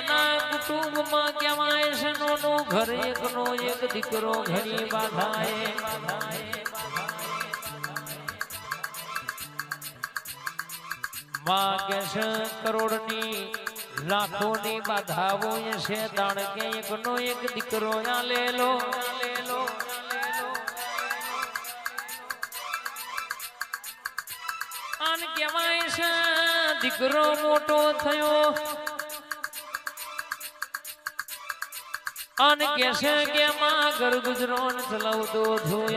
નાના કુટુંબમાં કહેવાય છે નોનો ઘર એકનો એક દીકરો ઘણી બાધાએ માં કે છે, કરોડની લાખોની બાધાઓ છે દાણ કે એકનો એક દીકરો આ લેલો લેલો. આન કહેવાય છે, દીકરો મોટો થયો આન કે છે કે માં ઘર ગુજરાન ચલાવતો છું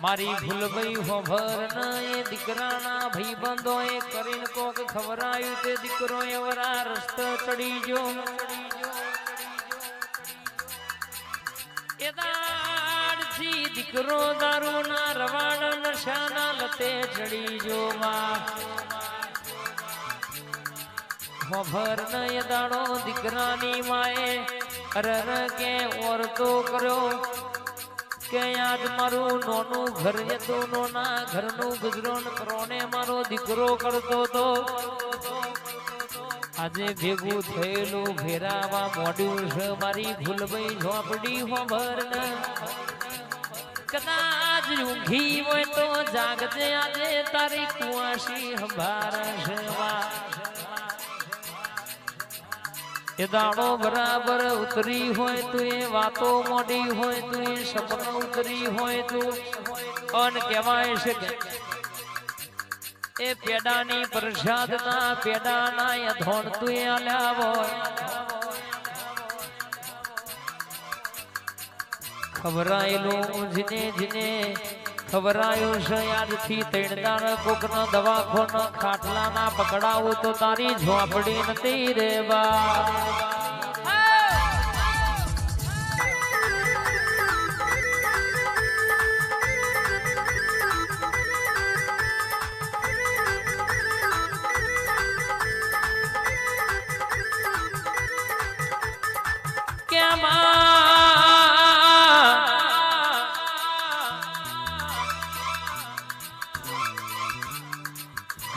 મારી ભૂલ ભઈ હોભર ન એ દીકરાના ભાઈ બંધો એ કરીને કોક ખવરાયું તે દીકરો એવરા રસ્તો ચડી જો દીકરો દારૂ દારૂના રવાડ નશાના લતે ચડી જો માં. હોભર ન દાણો દીકરાની માએ અરર કે ઓરતો કર્યો કે આજ મારું નોનું ઘર હતું નોના ઘરનું ગુજરોન પ્રોને મારો દીકરો કરતો તો. આજે ભેગું થયેલું ફેરાવા મોડ્યું છે મારી ભૂલભાઈ ઝોપડી હોભર કદાચ ઊંઘી હોય તો જાગજે આજે તારી કુવાસી હંભાર છે એ દાડો બરાબર ઉતરી હોય તું વાતો મોડી હોય તું, એ સપન ઉતરી હોય તું. અન કહેવાય છે એ પેડાની પ્રસાદ ના પેડા ના એ ધોણ તું એ હોય. ખબરાયેલું જીને જીને ખબરાયું છે આજથી ત્રણ દાણ કોક દવાખોનો ખાટલાના પકડાવું તો તારી ઝોપડી નથી રે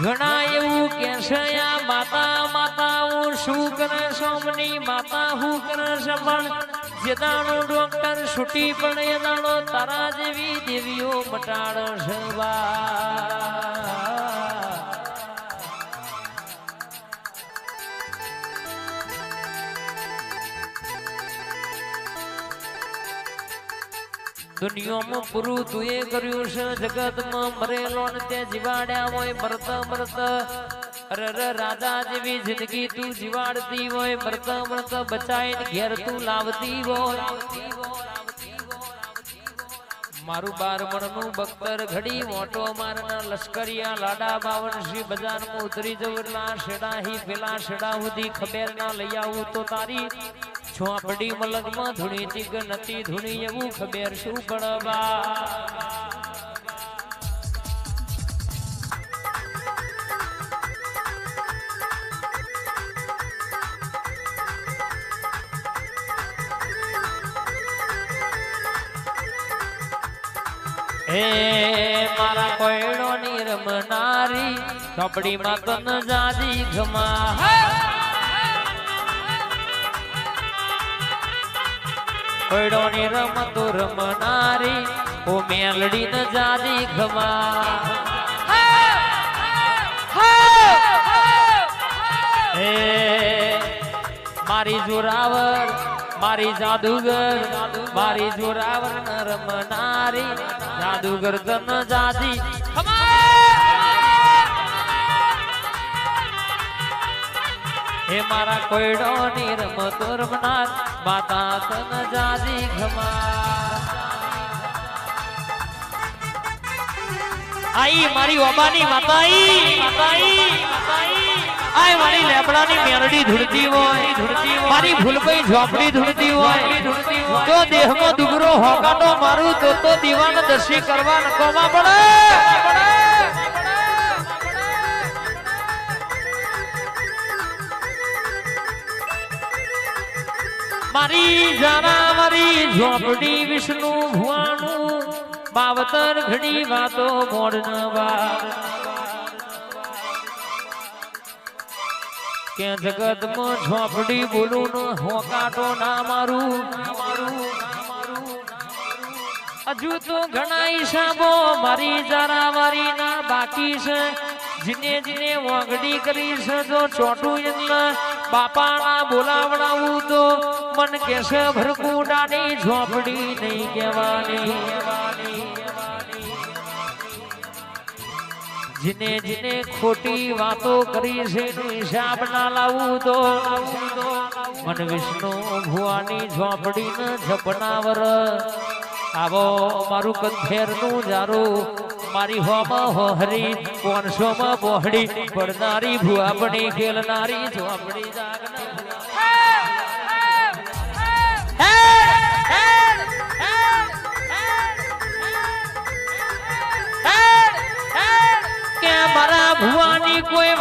ઘણા એવું કે માતા માતા હું શું કરે સોમની માતા હું કરે પણ જે દાણો ડોક્ટર છૂટી પણ એ દાણો તારા જેવી દેવીઓ મટાડ છે દુનિયામાં પૂરું તુએ કર્યું છે, જગતમાં મરેલો ને તે જીવાડ્યા હોય, મરત મરત. અરે રાધા જેવી જિંદગી તું જીવાડતી હોય, મરત મરત બચાઈને ઘેર તું લાવતી હોય. મારું બારમણનું બખ્તર ઘડી, મોટો મારના લશ્કરિયા લાડા બાવનશી બજારમાં ઉતરી જવું શેડા હી, પેલા શેડા સુધી ખબેર ના લઈ આવું તો તારી છોપડી મલગમાં ધૂણી ચીગ નથી ધૂણી, એવું ખબેર શું પડવા હે, મારા કોયડો ની રમનારી ચોપડીમાં તન જાદી ઘમા. કોયડો ની રમતો રમનારી ઓ મેલડી ન જાદી ઘમા મારી જોરાવર મારી જાદુગર, મારી જોરાવર રમનારી જાદુગર તન જાદી હે મારા કોયડો ની રમતો રમનાર, માતા તન જાદી ઘમા આઈ, મારી ઓબાની માતાઈ માતાઈ. આય મારી લેબડાની મેરડી ધૂળતી હોય. મારી ભૂલભાઈ ઝોપડી ધૂળતી હોય. તો દેહમાં દુગરો હોકાનો મારું, તો તો દીવાન દર્શી કરવા નકોમાં પડે. મારી જાના, મારી ઝોપડી વિષ્ણુ ભુવાનું બાવતર ઘડી વાતો મોડ ન કે જગતમાં ઝોપડી બોલું નો હોકાટો ના મારું. હજુ તો ઘણા હિસાબો મારી જરા મારી ના બાકી છે. જીને જીને વાગડી કરી છે તો ચોટું એમના બાપાના બોલાવડાવું તો મન કેશે ભરકુડાની ઝોપડી નહીં કહેવાની. જીને જીને ખોટી વાતો કરી છે હિસાબ ના લાવું તો. મન વિષ્ણુ ભુવાની ઝોપડી ને ઝપનાવર. આવો મારું કંથેરનું જારું મારી હોમાં હોહરી પાંચસો માં બોહડી. પડનારી ભુઆપણી ખેલનારી ઝોપડી જાગનાર.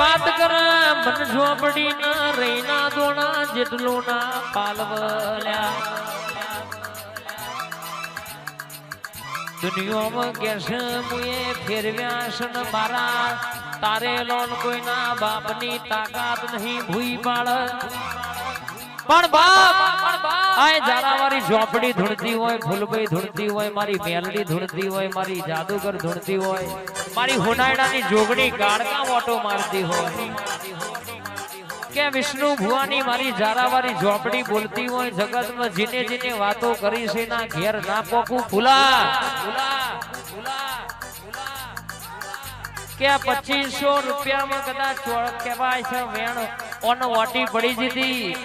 વાત કરે, મન ઝોપડી ના રૈના દોણા જેટલું ના પાલવલ્યા. દુનિયામાં કેશે મુએ ફેરવ્યા છે ને મારા. તારે લોન કોઈના બાપની તાકાત નહીં ભૂઈ પાડ પણ બાપ, આય જારાવારી ઝોપડી ધૂણતી હોય ફૂલભાઈ ધૂણતી હોય, મારી મેલડી ધૂણતી હોય, મારી જાદુગર ધૂણતી હોય, મારી હોનાયડાની જોગણી ગાળકા મોટો મારતી હોય. કે વિષ્ણુ ભુવાની મારી જારાવારી ઝોપડી બોલતી હોય, જગતમાં જીને જીને વાતો કરી છે ના ઘેર ના પોકું ફૂલા? કે પચીસો રૂપિયામાં કદાચ કહેવાય છે વેણ. ઓન વાટી પડી જીતી.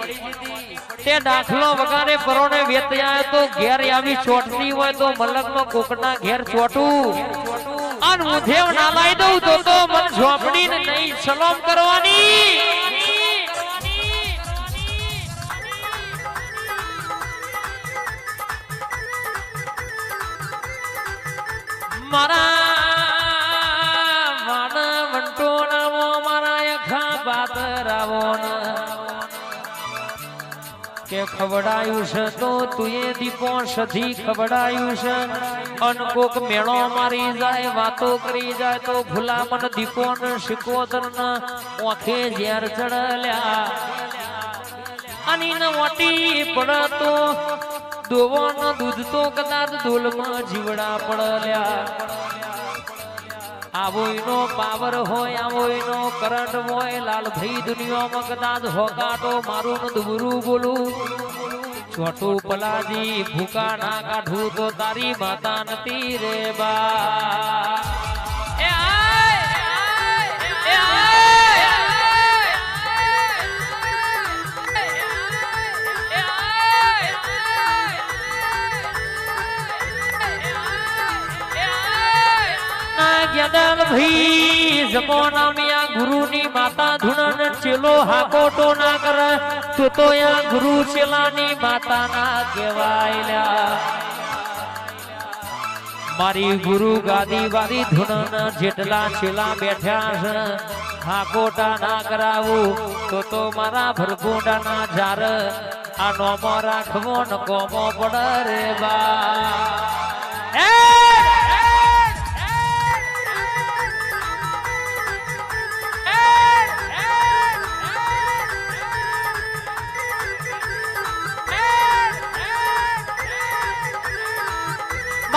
તે દાખલો વગારે પરોને વેતયા તો ઘેર આવી ચોટતી હોય તો મલકમાં કોકના ઘેર ચોટું. અન મુધેવ ના લાઈ દઉં તો તો મન ઝોપડી ને નહીં સલામ કરવાની. મારા પાતરાવો કે ખવડાયું છે તો તુએ દીપો સધી ખવડાયું છે. અન કોક મેળો મારી જાય, વાતો કરી જાય, તો ભૂલા મન દીપો ને શિકોતર ને ઓખે ઝેર ચડલ્યા. આની ન મોટી પડતો દોવો ન દૂધ તો કદાચ દોલમાં જીવડા પડલ્યા. આવો એનો પાવર હોય આવો એનો કરંટ હોય લાલભાઈ દુનિયામાં કદાચ હોકાટો મારું ને દુબરું બોલું. છોટું પલાજી ભૂકા ના કાઢું તો તારી માતા નથી રે બા. જ્ઞાન ભાઈ જમોના મિયા ગુરુની માતા ધુણન ચેલો હાકોટો ના કર, તો તો યા ગુરુ ચેલાની માતા ના કહેવાયલા મારી ગુરુ ગાદી વાળી ધુણન જેટલા ચેલા બેઠ્યા છે હાકોટા ના કરાવું, તો તો મારા ભરગુંડા ના જાર આ નોમો રાખવો ન કોમો પડ રે બા.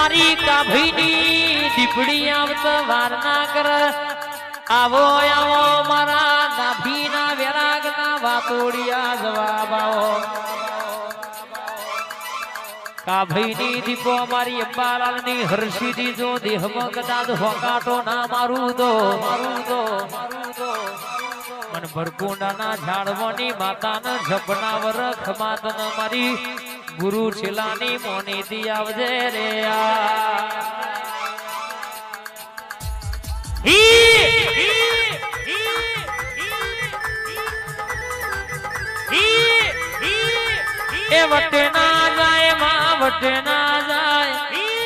મારી કાભીની દીપડી આવતો વાર ના કર આવો આવો, મારા નાભીના વેરાગના વાતોડિયા જવાબ આવો. કાભીની દીપો મારી અંબાલાલની હર્ષિદી જો દેહમાં કદાચ હોકાટો ના મારું તો મારું તો મારું તો મન ભરકુંડાના ઝાડવાની માતાને જપના વરખ, માતન મારી ગુરુ છેલાની મોની દી આવજે રે એ વટ ના જાય, માં વટ ના જાય.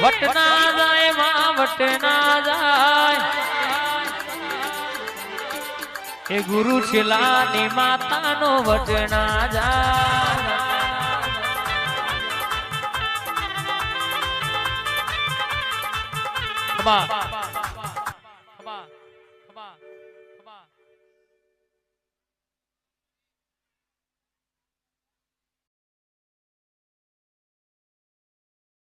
વટ ના જાય, માં વટ ના જાય. એ ગુરુ શિલાની માતાનો વટ ના જાય માં